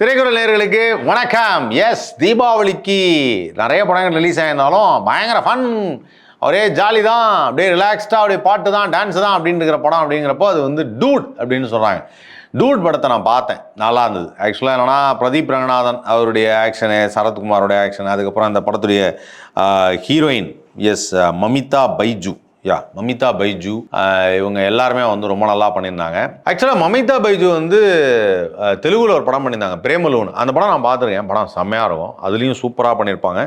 திரைக்குறள் நேர்களுக்கு வணக்கம். எஸ் தீபாவளிக்கு நிறைய படங்கள் ரிலீஸ் ஆயிருந்தாலும் பயங்கர ஃபன் ஒரே ஜாலி தான். அப்படியே ரிலாக்ஸ்டாக அப்படியே பாட்டு தான் டான்ஸ் தான் அப்படின்ற படம் அப்படிங்கிறப்போ அது வந்து டூட் அப்படின்னு சொல்கிறாங்க டூட் படத்தை நான் பார்த்தேன். நல்லா இருந்தது. ஆக்சுவலாக என்னென்னா பிரதீப் ரங்கநாதன் அவருடைய ஆக்ஷனு சரத்குமாரோடைய ஆக்ஷன் அதுக்கப்புறம் அந்த படத்துடைய heroine is Mamitha Baiju. Yeah Mamitha Baiju இவங்க எல்லாருமே வந்து ரொம்ப நல்லா பண்ணியிருந்தாங்க. ஆக்சுவலாக மமிதா பைஜு வந்து தெலுங்குல ஒரு படம் பண்ணியிருந்தாங்க பிரேமலூன் அந்த படம் நான் பார்த்துருக்கேன் படம் செம்மையாக இருக்கும். அதுலேயும் சூப்பராக பண்ணியிருப்பாங்க.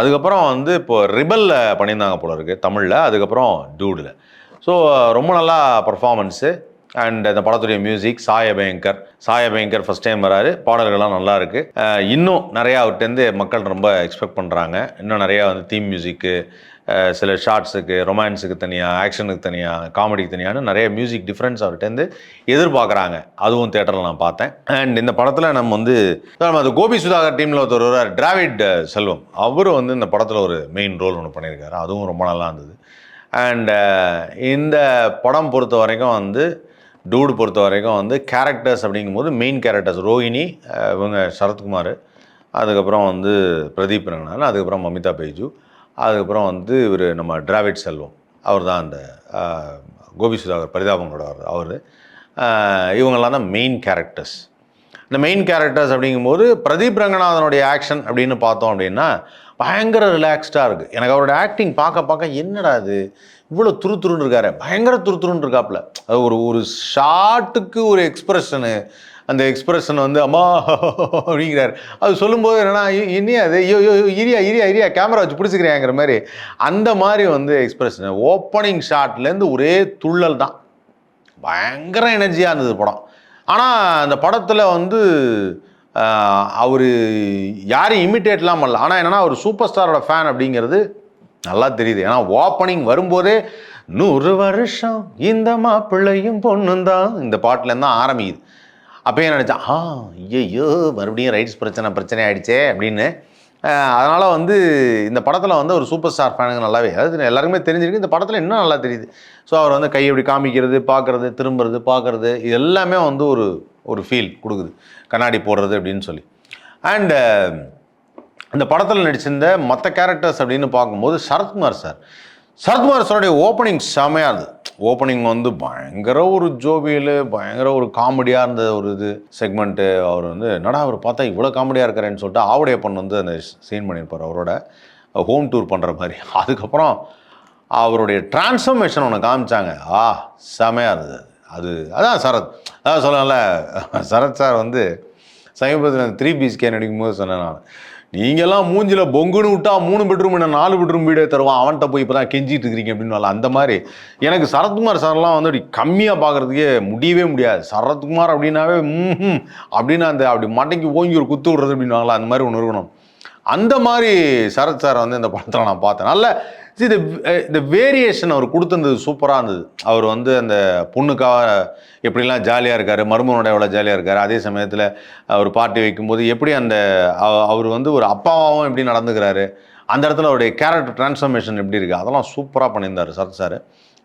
அதுக்கப்புறம் வந்து இப்போ ரிபல்ல பண்ணியிருந்தாங்க போல இருக்கு தமிழில். அதுக்கப்புறம் டூடில். ஸோ ரொம்ப நல்லா பர்ஃபார்மன்ஸு அண்ட் இந்த படத்துடைய மியூசிக் சாய பயங்கர். சாய பயங்கர் ஃபஸ்ட் டைம் வராரு. பாடல்கள்லாம் நல்லா இருக்கு. இன்னும் நிறையா அவர்கிட்டருந்து மக்கள் ரொம்ப எக்ஸ்பெக்ட் பண்ணுறாங்க இன்னும் நிறையா வந்து தீம் மியூசிக்கு சில ஷார்ட்ஸுக்கு ரொமான்ஸுக்கு தனியாக ஆக்ஷனுக்கு தனியாக காமெடிக்கு தனியான நிறைய மியூசிக் டிஃப்ரென்ஸ் அவர்கிட்டருந்து எதிர்பார்க்குறாங்க. அதுவும் தேட்டரில் நான் பார்த்தேன். அண்ட் இந்த படத்தில் நம்ம வந்து நம்ம அந்த கோபி சுதாகர் டீமில் ஒருத்தர் வருவார் டிராவிட் செல்வம். அவரும் வந்து இந்த படத்தில் ஒரு மெயின் ரோல் ஒன்று பண்ணியிருக்காரு. அதுவும் ரொம்ப நல்லா இருந்தது. அண்டு இந்த படம் பொறுத்த வரைக்கும் வந்து டூடு பொறுத்த வரைக்கும் வந்து கேரக்டர்ஸ் அப்படிங்கும்போது மெயின் கேரக்டர்ஸ் ரோஹிணி இவங்க சரத்குமார் அதுக்கப்புறம் வந்து பிரதீப் ரங்கநாதன் அதுக்கப்புறம் மமிதா பேஜு. அதுக்கப்புறம் வந்து இவர் நம்ம டிராவிட் செல்வம். அவர் தான் அந்த கோபி சுதாகர் பரிதாபங்களோட அவர். இவங்கெல்லாம் தான் மெயின் கேரக்டர்ஸ் இந்த மெயின் கேரக்டர்ஸ் அப்படிங்கும்போது பிரதீப் ரங்கநாதனுடைய ஆக்ஷன் அப்படின்னு பார்த்தோம் அப்படின்னா பயங்கர ரிலாக்ஸ்டாக இருக்குது எனக்கு அவரோட ஆக்டிங் பார்க்க பார்க்க என்னடா இது? இவ்வளோ துரு துருன்னு இருக்காரு. பயங்கர துரு துருன்னு இருக்காப்புல. அது ஒரு ஒரு ஷார்ட்டுக்கு ஒரு எக்ஸ்பிரஷனு. அந்த எக்ஸ்பிரஷன் வந்து அம்மா அப்படிங்கிறார். அது சொல்லும்போது என்னன்னா இனியா அது ஐயோ ஐயோ இரியா இரியா இரியா கேமரா வச்சு பிடிச்சிக்கிறேங்கிற மாதிரி. அந்த மாதிரி வந்து எக்ஸ்பிரஷன். ஓப்பனிங் ஷாட்லேருந்து ஒரே துள்ளல் தான். பயங்கர எனர்ஜியாக இருந்தது படம். ஆனால் அந்த படத்தில் வந்து அவர் யாரையும் இமிட்டேட்லாம் பண்ணல. ஆனால் என்னென்னா அவர் சூப்பர் ஸ்டாரோட ஃபேன் அப்படிங்கிறது நல்லா தெரியுது. ஏன்னா ஓப்பனிங் வரும்போதே நூறு வருஷம் இந்த மாப்பிள்ளையும் பொண்ணும் தான். இந்த பாட்டிலேருந்து தான் ஆரம்பிக்குது. அப்பயே நினச்சேன் ஆ ஐயோ மறுபடியும் ரைட்ஸ் பிரச்சனை பிரச்சனை ஆகிடுச்சே அப்படின்னு. அதனால் வந்து இந்த படத்தில் வந்து ஒரு சூப்பர் ஸ்டார் ஃபேனுங்க நல்லாவே அதாவது எல்லாருக்குமே தெரிஞ்சிருக்கு இந்த படத்தில் இன்னும் நல்லா தெரியுது. ஸோ அவர் வந்து கை எப்படி காமிக்கிறது பார்க்குறது திரும்புறது பார்க்குறது இது எல்லாமே வந்து ஒரு ஒரு ஃபீல் கொடுக்குது. கண்ணாடி போடுறது அப்படின்னு சொல்லி. அண்டு இந்த படத்தில் நடிச்சிருந்த மற்ற கேரக்டர்ஸ் அப்படின்னு பார்க்கும்போது சரத்குமார் சார். சரத்குமார் சாருடைய ஓப்பனிங் செமையாக இருந்தது. ஓப்பனிங் வந்து பயங்கர ஒரு ஜோபியில் பயங்கர ஒரு காமெடியாக இருந்த ஒரு இது செக்மெண்ட்டு அவர் வந்து என்னடா அவர் பார்த்தா இவ்வளோ காமெடியாக இருக்கிறேன்னு சொல்லிட்டு ஆவுடைய பொண்ணு வந்து அந்த சீன் பண்ணியிருப்பார் அவரோட ஹோம் டூர் பண்ணுற மாதிரி. அதுக்கப்புறம் அவருடைய டிரான்ஸ்ஃபர்மேஷன் ஒன்று காமிச்சாங்க. ஆ செமையாக இருந்தது. அது அதான் சரத் அதான் சொல்லல சரத் சார் வந்து சமீபத்தில் த்ரீ பிஎஸ்கே நடிக்கும்போது சொன்னேன் நான். நீங்கெல்லாம் மூஞ்சில பொங்குன்னு விட்டா மூணு பெட்ரூம் என்ன நாலு பெட்ரூம் வீடே தருவான். அவன்கிட்ட போய் இப்போ தான் கெஞ்சிட்டு இருக்கிறீங்க அப்படின்னு அந்த மாதிரி. எனக்கு சரத்குமார் சார்லாம் வந்து அப்படி கம்மியாக பார்க்குறதுக்கே முடியவே முடியாது. சரத்குமார் அப்படின்னாவே ம் அப்படின்னு அந்த அப்படி மட்டைக்கு ஓங்கி ஒரு குத்து விடுறது அப்படின்னு அந்த மாதிரி ஒன்று இருக்கணும். அந்த மாதிரி சரத் சார் வந்து இந்த படத்தில் நான் பார்த்தேன். நல்ல சி இந்த இந்த வேரியேஷன் அவர் கொடுத்துருந்தது சூப்பராக இருந்தது. அவர் வந்து அந்த பொண்ணுக்காக எப்படிலாம் ஜாலியாக இருக்கார் மருமகனோட எவ்வளோ ஜாலியாக இருக்கார் அதே சமயத்தில் அவர் பார்ட்டி வைக்கும்போது எப்படி அந்த அவ- அவர் வந்து ஒரு அப்பாவாகவும் எப்படி நடந்துக்கிறாரு அந்த இடத்துல அவருடைய கேரக்டர் டிரான்ஸ்ஃபர்மேஷன் எப்படி இருக்குது அதெல்லாம் சூப்பராக பண்ணியிருந்தார் சரத் சார்.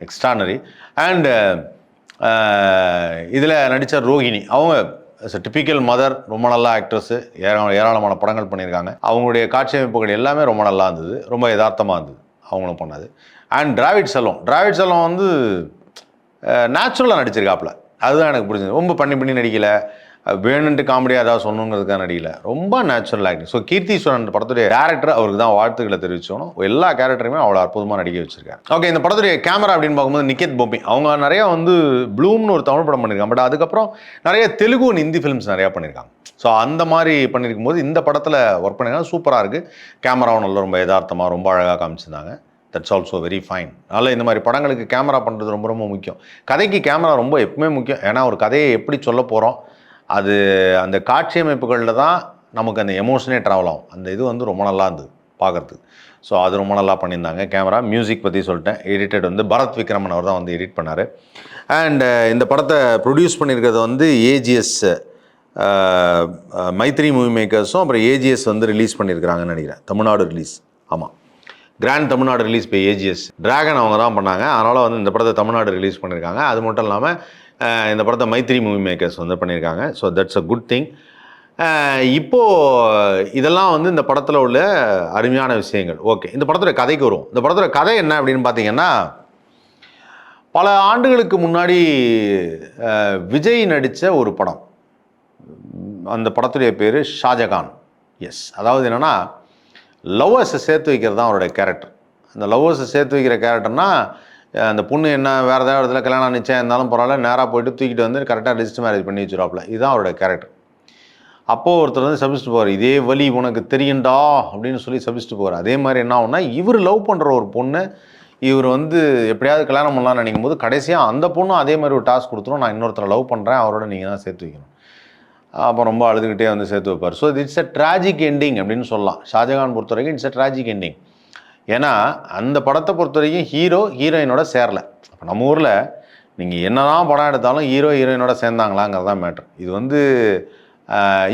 எக்ஸ்ட்ரானரி அண்டு இதில் நடித்த ரோஹிணி அவங்க டிபிக்கல் மதர் ரொம்ப நல்ல ஆக்ட்ரஸ்ஸு ஏராளமான படங்கள் பண்ணியிருக்காங்க. அவங்களுடைய காட்சி அமைப்புகள் எல்லாமே ரொம்ப நல்லா இருந்தது. ரொம்ப யதார்த்தமாக இருந்தது. அவங்களும் பண்ணது. அண்ட் டிராவிட் செல்வம் டிராவிட் செல்வம் வந்து நேச்சுரலாக நடிச்சிருக்காப்புல. அதுதான் எனக்கு பிடிச்சது ரொம்ப பண்ணி பண்ணி நடிக்கலை. வேணுன்ட்டு காமெடியாக ஏதாவது சொல்லணுங்கிறதுக்கான அடியில். ரொம்ப நேச்சுரல் ஆக்டிங் ஸோ கீர்த்தீஸ்வரன் படத்துடைய டேரக்டர் அவருக்கு தான் வாழ்த்துக்களை தெரிவிச்சோம் எல்லா கேரக்டருமே அவ்வளோ அற்புதமாக நடிக்க வச்சிருக்காங்க ஓகே இந்த படத்துடைய கேமரா அப்படின்னு பார்க்கும்போது நிக்கேத் போபி. அவங்க நிறையா வந்து ப்ளூம்னு ஒரு தமிழ் படம் பண்ணியிருக்காங்க. பட் அதுக்கப்புறம் நிறைய தெலுங்கு and ஹிந்தி ஃபிலிம்ஸ் நிறையா பண்ணியிருக்காங்க. ஸோ அந்த மாதிரி பண்ணியிருக்கும் போது இந்த படத்தில் ஒர்க் பண்ணியிருக்காங்க. சூப்பராக இருக்குது கேமராவும் நல்லா ரொம்ப யதார்த்தமாக ரொம்ப அழகாக காமிச்சிருந்தாங்க. தட்ஸ் ஆல்சோ வெரி ஃபைன் அதனால் இந்த மாதிரி படங்களுக்கு கேமரா பண்ணுறது ரொம்ப ரொம்ப முக்கியம். கதைக்கு கேமரா ரொம்ப எப்பவுமே முக்கியம். ஏன்னா ஒரு கதையை எப்படி சொல்ல போகிறோம் அது அந்த காட்சி அமைப்புகளில் தான் நமக்கு அந்த எமோஷனே ட்ராவல் ஆகும். அந்த இது வந்து ரொம்ப நல்லா இருந்தது பார்க்குறதுக்கு. ஸோ அது ரொம்ப நல்லா பண்ணியிருந்தாங்க. கேமரா மியூசிக் பற்றி சொல்லிட்டேன். எடிட்டட் வந்து பரத் விக்ரமன் அவர் தான் வந்து எடிட் பண்ணார். அண்ட் இந்த படத்தை ப்ரொடியூஸ் பண்ணியிருக்கிறது வந்து ஏஜிஎஸ் மைத்ரி மூவி மேக்கர்ஸும் அப்புறம் ஏஜிஎஸ் வந்து ரிலீஸ் பண்ணியிருக்கிறாங்கன்னு நினைக்கிறேன். தமிழ்நாடு ரிலீஸ் ஆமாம் கிராண்ட் தமிழ்நாடு ரிலீஸ் இப்போ ஏஜிஎஸ் டிராகன் அவங்க தான் பண்ணாங்க. அதனால் வந்து இந்த படத்தை தமிழ்நாடு ரிலீஸ் பண்ணியிருக்காங்க. அது மட்டும் இல்லாமல் இந்த படத்தை மைத்ரி மூவி மேக்கர்ஸ் வந்து பண்ணியிருக்காங்க. So that's a good thing இப்போது இதெல்லாம் வந்து இந்த படத்தில் உள்ள அருமையான விஷயங்கள். ஓகே இந்த படத்தோட கதைக்கு வரும் இந்த படத்தோட கதை என்ன அப்படின்னு பார்த்தீங்கன்னா பல ஆண்டுகளுக்கு முன்னாடி விஜய் நடித்த ஒரு படம். அந்த படத்துடைய பேர் ஷாஜகான். எஸ் அதாவது என்னென்னா லவ்வர்ஸை சேர்த்து வைக்கிறது தான் அவருடைய கேரக்டர் அந்த லவ்வர்ஸை சேர்த்து வைக்கிற கேரக்டர்னால் அந்த பொண்ணு என்ன வேறு ஏதாவது இடத்துல கல்யாணம் நிச்சயம் இருந்தாலும் பரவாயில்ல நேராக போயிட்டு தூக்கிட்டு வந்து கரெக்டாக ரெஜிஸ்டர் மேரேஜ் பண்ணி வச்சுருவாப்பில். இதுதான் அவரோட கேரக்டர் அப்போது ஒருத்தர் வந்து சபிச்சுட்டு போவார் இதே வழி உனக்கு தெரியும்டா அப்படின்னு சொல்லி சபிச்சுட்டு போவார் அதே மாதிரி என்ன ஆகும்னா இவர் லவ் பண்ணுற ஒரு பொண்ணு இவர் வந்து எப்படியாவது கல்யாணம் பண்ணலாம்னு நினைக்கும் போது கடைசியாக அந்த பொண்ணும் அதே மாதிரி ஒரு டாஸ்க் கொடுத்துரும். நான் இன்னொருத்தரை லவ் பண்ணுறேன் அவரோட நீங்கள் தான் சேர்த்து வைக்கணும். அப்போ ரொம்ப அழுதுகிட்டே வந்து சேர்த்து வைப்பார். So it's a tragic ending அப்படின்னு சொல்லலாம். ஷாஜகான் பொறுத்த வரைக்கும் இட்ஸ் அ ட்ராஜிக் எண்டிங் ஏன்னா அந்த படத்தை பொறுத்த வரைக்கும் ஹீரோ ஹீரோயினோட சேரல. அப்போ நம்ம ஊரில் நீங்கள் என்னதான் படம் எடுத்தாலும் ஹீரோ ஹீரோயினோட சேர்ந்தாங்களாங்கிறது தான் மேட்ரு இது வந்து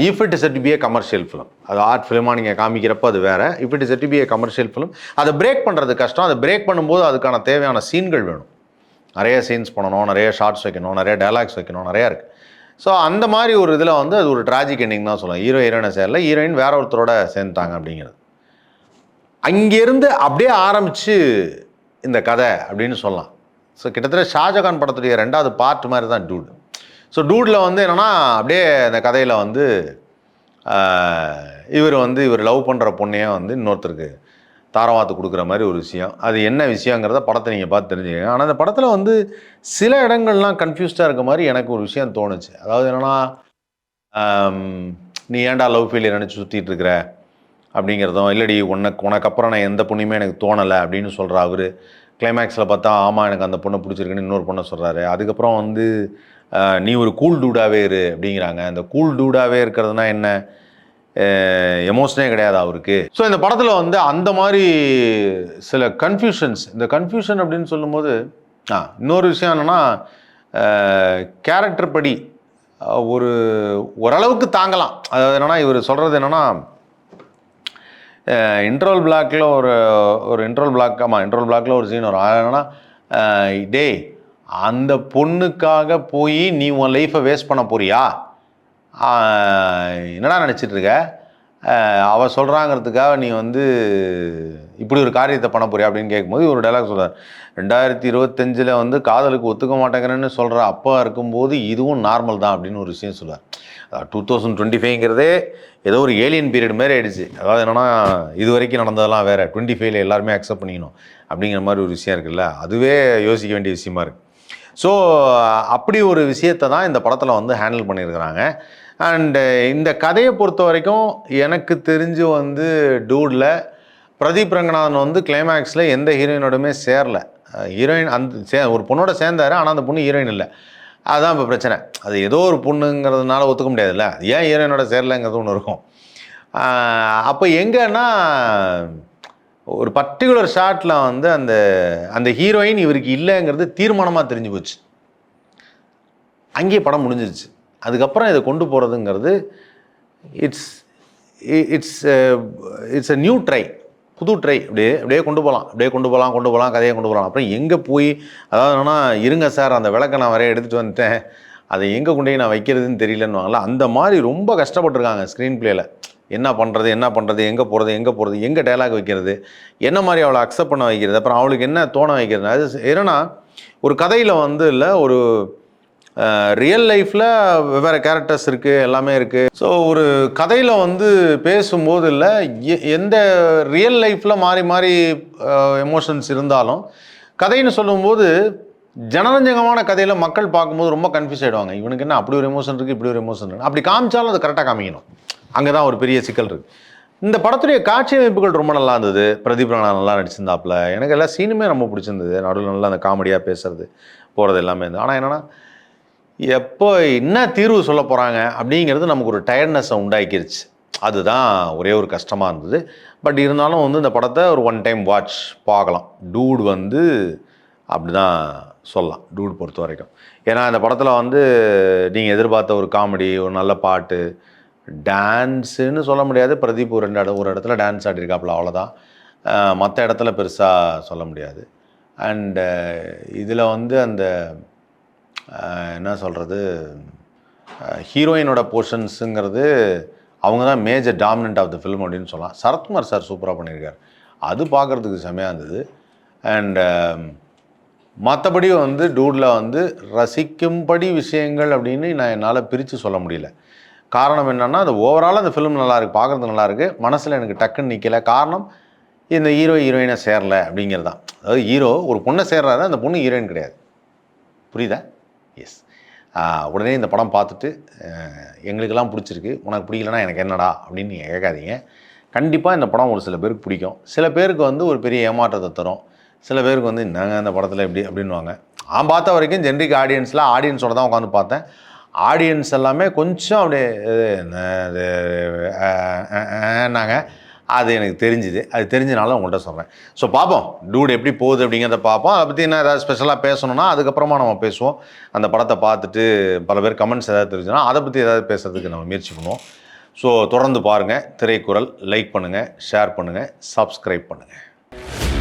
if it is be a commercial film அது ஆர்ட் ஃபிலிமாக நீங்கள் காமிக்கிறப்போ அது வேறு. If it is be a commercial film அதை பிரேக் பண்ணுறது கஷ்டம். அதை பிரேக் பண்ணும்போது அதுக்கான தேவையான சீன்கள் வேணும். நிறைய சீன்ஸ் பண்ணணும் நிறைய ஷார்ட்ஸ் வைக்கணும் நிறைய டைலாக்ஸ் வைக்கணும் நிறையா இருக்குது ஸோ அந்த மாதிரி ஒரு இதில் வந்து அது ஒரு ட்ராஜிக் எண்டிங் தான் சொல்லலாம் ஹீரோ ஹீரோயினை சேரல. ஹீரோயின் வேற ஒருத்தரோட சேர்ந்துட்டாங்க அப்படிங்கிறது. அங்கேருந்து அப்படியே ஆரம்பித்து இந்த கதை அப்படின்னு சொல்லலாம். ஸோ கிட்டத்தட்ட ஷாஜகான் படத்துடைய ரெண்டாவது பார்ட் மாதிரி தான் டூட் ஸோ டூடில் வந்து என்னென்னா அப்படியே இந்த கதையில் வந்து இவர் வந்து இவர் லவ் பண்ணுற பொண்ணையே வந்து இன்னொருத்தருக்கு தாரவாத்து கொடுக்குற மாதிரி ஒரு விஷயம். அது என்ன விஷயங்கிறத படத்தை நீங்கள் பார்த்து தெரிஞ்சுக்கங்க. ஆனால் அந்த படத்தில் வந்து சில இடங்கள்லாம் கன்ஃபியூஸ்டாக இருக்க மாதிரி எனக்கு ஒரு விஷயம் தோணுச்சு. அதாவது என்னென்னா நீ ஏன்டா லவ் ஃபெயிலியர் நினச்சி சுற்றிட்டு இருக்கிற? அப்படிங்கிறதும் இல்லடி உனக்கு உனக்கு அப்புறம் நான் எந்த பொண்ணுமே எனக்கு தோணலை அப்படின்னு சொல்கிற அவர். கிளைமேக்ஸில் பார்த்தா ஆமாம் எனக்கு அந்த பொண்ணை பிடிச்சிருக்குன்னு இன்னொரு பொண்ணை சொல்கிறாரு அதுக்கப்புறம் வந்து நீ ஒரு கூல் டூடாகவே இரு அப்படிங்கிறாங்க. அந்த கூல் டூடாகவே இருக்கிறதுனா என்ன? எமோஷனே கிடையாது அவருக்கு. ஸோ இந்த படத்தில் வந்து அந்த மாதிரி சில கன்ஃபியூஷன்ஸ் இந்த கன்ஃபியூஷன் அப்படின்னு சொல்லும்போது ஆ இன்னொரு விஷயம் என்னென்னா கேரக்டர் படி ஒரு ஓரளவுக்கு தாங்கலாம். அதாவது என்னென்னா இவர் சொல்கிறது என்னென்னா இன்ட்ரோல் பிளாக்கில் ஒரு ஒரு இன்ட்ரோல் பிளாக் ஆமாம் இன்ட்ரோல் பிளாக்கில் ஒரு சீன் வரும். என்னன்னா டேய் அந்த பொண்ணுக்காக போய் நீ உன் லைஃப்பை வேஸ்ட் பண்ண போறியா? என்னடா நினச்சிட்ருக்க அவள் சொல்கிறாங்கிறதுக்காக நீ வந்து இப்படி ஒரு காரியத்தை பண்ண போறியா அப்படின்னு கேட்கும்போது ஒரு டைலாக் சொல்கிறார் ரெண்டாயிரத்தி இருபத்தஞ்சில் வந்து காதலுக்கு ஒத்துக்க மாட்டேங்கிறேன்னு சொல்கிற அப்பா இருக்கும்போது இதுவும் நார்மல் தான் அப்படின்னு ஒரு விஷயம் சொல்லுவார் டூ தௌசண்ட் டுவெண்ட்டி ஃபைவ்ங்கிறதே ஏதோ ஒரு ஏலியன் பீரியட் மாதிரி ஆயிடுச்சு. அதாவது என்னென்னா இது வரைக்கும் நடந்ததெல்லாம் வேறு. டுவெண்ட்டி ஃபைவ்ல எல்லாருமே அக்செப்ட் பண்ணிக்கணும் அப்படிங்கிற மாதிரி ஒரு விஷயம் இருக்குல்ல. அதுவே யோசிக்க வேண்டிய விஷயமா இருக்குது ஸோ அப்படி ஒரு விஷயத்தை தான் இந்த படத்தில் வந்து ஹேண்டில் பண்ணியிருக்கிறாங்க. அண்டு uh, இந்த கதையை பொறுத்த வரைக்கும் எனக்கு தெரிஞ்சு வந்து டூடில் பிரதீப் ரங்கநாதன் வந்து கிளைமேக்ஸில் எந்த ஹீரோயினோடுமே சேரல. ஹீரோயின் அந்த சே ஒரு பொண்ணோட சேர்ந்தார் ஆனால் அந்த பொண்ணு ஹீரோயின் இல்லை. அதுதான் இப்போ பிரச்சனை. அது ஏதோ ஒரு பொண்ணுங்கிறதுனால ஒத்துக்க முடியாதுல்ல. ஏன் ஹீரோயினோட சேரலைங்கிறது ஒன்று இருக்கும். அப்போ எங்கன்னா ஒரு பர்டிகுலர் ஷாட்டில் வந்து அந்த அந்த ஹீரோயின் இவருக்கு இல்லைங்கிறது தீர்மானமாக தெரிஞ்சு போச்சு. அங்கேயே படம் முடிஞ்சிருச்சு. அதுக்கப்புறம் இதை கொண்டு போகிறதுங்கிறது it's it's it's a new try புது ட்ரை அப்படியே அப்படியே கொண்டு போகலாம் அப்படியே கொண்டு போகலாம் கொண்டு போகலாம் கதையை கொண்டு போகலாம் அப்புறம் எங்கே போய் அதாவது என்னென்னா இருங்க சார் அந்த விளக்கை நான் வரைய எடுத்துகிட்டு வந்துட்டேன். அதை எங்கே கொண்டு போய் நான் வைக்கிறதுன்னு தெரியலன்னு அந்த மாதிரி ரொம்ப கஷ்டப்பட்டிருக்காங்க ஸ்க்ரீன் பிளேயில் என்ன பண்ணுறது என்ன பண்ணுறது எங்கே போகிறது எங்கே போகிறது எங்கே டைலாக் வைக்கிறது என்ன மாதிரி அவளை அக்செப்ட் பண்ண வைக்கிறது அப்புறம் அவளுக்கு என்ன தோண வைக்கிறது. அது என்னன்னா ஒரு கதையில் வந்து இல்லை ஒரு ரியல் லைஃப்பில் வெவ்வேறு கேரக்டர்ஸ் இருக்குது எல்லாமே இருக்குது ஸோ ஒரு கதையில் வந்து பேசும்போது இல்லை எ- எந்த ரியல் லைஃப்பில் மாறி மாறி எமோஷன்ஸ் இருந்தாலும் கதைன்னு சொல்லும்போது ஜனரஞ்சகமான கதையில் மக்கள் பார்க்கும்போது ரொம்ப கன்ஃபியூஸ் ஆகிடுவாங்க இவனுக்கு என்ன அப்படி ஒரு எமோஷன் இருக்குது இப்படி ஒரு எமோஷன் இருக்குது அப்படி காமிச்சாலும் அது கரெக்டாக காமிக்கணும். அங்கே தான் ஒரு பெரிய சிக்கல் இருக்குது இந்த படத்துடைய காட்சி அமைப்புகள் ரொம்ப நல்லா இருந்தது. பிரதீப் ரங்கநாதன் நல்லா நடிச்சிருந்தாப்புல. எனக்கு எல்லா சீனுமே ரொம்ப பிடிச்சிருந்தது. நடுவில் நல்லா அந்த காமெடியாக பேசுறது போகிறது எல்லாமே இருந்தது. ஆனால் என்னென்னா எப்போ என்ன தீர்வு சொல்ல போகிறாங்க அப்படிங்கிறது நமக்கு ஒரு டயர்ட்னஸை உண்டாக்கிருச்சு. அதுதான் ஒரே ஒரு கஷ்டமாக இருந்தது. பட் இருந்தாலும் வந்து இந்த படத்தை ஒரு ஒன் டைம் வாட்ச் பார்க்கலாம். டூடு வந்து அப்படி தான் சொல்லலாம். டூட் பொறுத்த வரைக்கும். ஏன்னா இந்த படத்தில் வந்து நீங்கள் எதிர்பார்த்த ஒரு காமெடி ஒரு நல்ல பாட்டு டான்ஸுன்னு சொல்ல முடியாது. பிரதீப் ஒரு ரெண்டு இடம் ஒரு இடத்துல டான்ஸ் ஆடிருக்காப்புல அவ்வளோதான் மற்ற இடத்துல பெருசாக சொல்ல முடியாது. அண்டு இதில் வந்து அந்த என்ன சொல்கிறது ஹீரோயினோட போர்ஷன்ஸுங்கிறது அவங்க தான் major dominant of the film அப்படின்னு சொல்லலாம். சரத்குமார் சார் சூப்பராக பண்ணியிருக்காரு. அது பார்க்குறதுக்கு செமையாக இருந்தது. அண்டு மற்றபடி வந்து டூடில் வந்து ரசிக்கும்படி விஷயங்கள் அப்படின்னு நான் என்னால் பிரித்து சொல்ல முடியல. காரணம் என்னென்னா அது ஓவரால் அந்த ஃபிலிம் நல்லா இருக்கு பார்க்குறது நல்லாயிருக்கு மனசில் எனக்கு டக்குன்னு நிற்கல காரணம் இந்த ஹீரோ ஹீரோயினை சேரல அப்படிங்கிறது தான். அதாவது ஹீரோ ஒரு பொண்ணை சேர்றாரு அந்த பொண்ணு ஹீரோயின் கிடையாது. புரியுதா? எஸ் உடனே இந்த படம் பார்த்துட்டு எங்களுக்கெல்லாம் பிடிச்சிருக்கு உனக்கு பிடிக்கலனா எனக்கு என்னடா அப்படின்னு நீங்கள் கேட்காதீங்க கண்டிப்பாக இந்த படம் ஒரு சில பேருக்கு பிடிக்கும் சில பேருக்கு வந்து ஒரு பெரிய ஏமாற்றத்தை தரும் சில பேருக்கு வந்து என்னங்க அந்த படத்தில் எப்படி அப்படின்வாங்க நான் பார்த்த வரைக்கும் ஜென்ரிக் ஆடியன்ஸில் ஆடியன்ஸோட தான் உட்காந்து பார்த்தேன் ஆடியன்ஸ் எல்லாமே கொஞ்சம் அப்படியே நாங்கள் அது எனக்கு தெரிஞ்சுது. அது தெரிஞ்சனால உங்கள்கிட்ட சொல்கிறேன் ஸோ பார்ப்போம் டூடு எப்படி போகுது அப்படிங்கிறத பார்ப்போம் அதை பற்றி என்ன ஏதாவது ஸ்பெஷலாக பேசணும்னா அதுக்கப்புறமா நம்ம பேசுவோம். அந்த படத்தை பார்த்துட்டு பல பேர் கமெண்ட்ஸ் ஏதாவது தெரிஞ்சுன்னா அதை பற்றி ஏதாவது பேசுறதுக்கு நம்ம முயற்சி பண்ணுவோம். ஸோ தொடர்ந்து பாருங்கள் திரைக்குறள் லைக் பண்ணுங்கள் ஷேர் பண்ணுங்கள் சப்ஸ்கிரைப் பண்ணுங்கள்